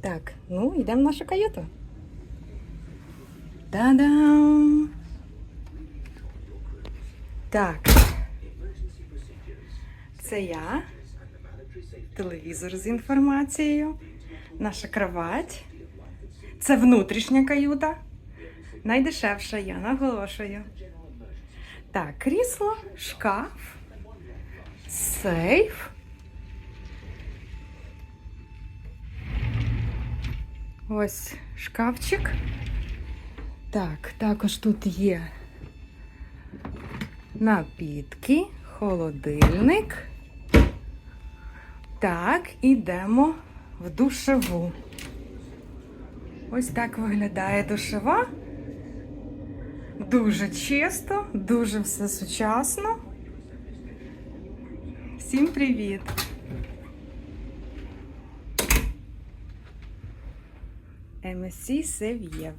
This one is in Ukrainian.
Так, ну, йдемо в нашу каюту. Та-дам! Так. Це я. Телевізор з інформацією. Наша кровать. Це внутрішня каюта. Найдешевша, я наголошую. Так, крісло, шкаф, сейф. Ось шкафчик. Так, також тут є напітки, холодильник. Так, ідемо в душеву. Ось так виглядає душева. Дуже чисто, дуже все сучасно. Всім привіт! MSC Сев'єв.